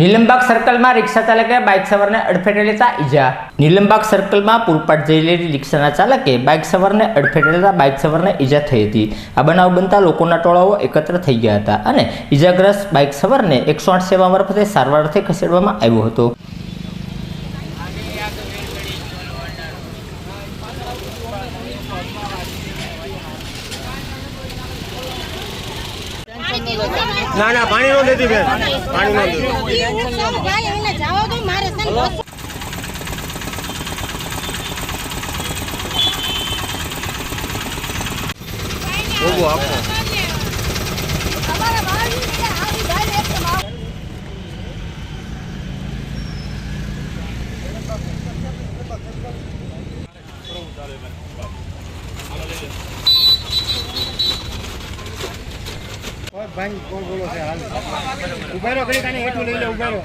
નીલમબાગ સર્કલમાં રિક્ષા ચાલકે બાઇક સવારને અડફેટે લેતા ઈજા. નીલમબાગ સર્કલમાં પૂરપાટ જઈ રહેલી રિક્ષાના ચાલકે બાઇક સવારને અડફેટે લેતા બાઇક સવારને ઈજા થઈ હતી. આ બનાવ બનતા લોકોના ટોળાઓ એકત્ર થઈ ગયા હતા અને ઈજાગ્રસ્ત બાઇક સવારને એકસો આઠ સેવા મારફતે સારવારથી ખસેડવામાં આવ્યો હતો. ના ના પાણી નો દેતી બેન. પાણી નો દેતી. આપો તમારા ભાઈ ને આવી ભાઈ ને એકદમ આવ ભાઈ કોણ બોલો છે હાલ. ઊભા રહો કાને હેઠું લઈ લે ઊભા રહો.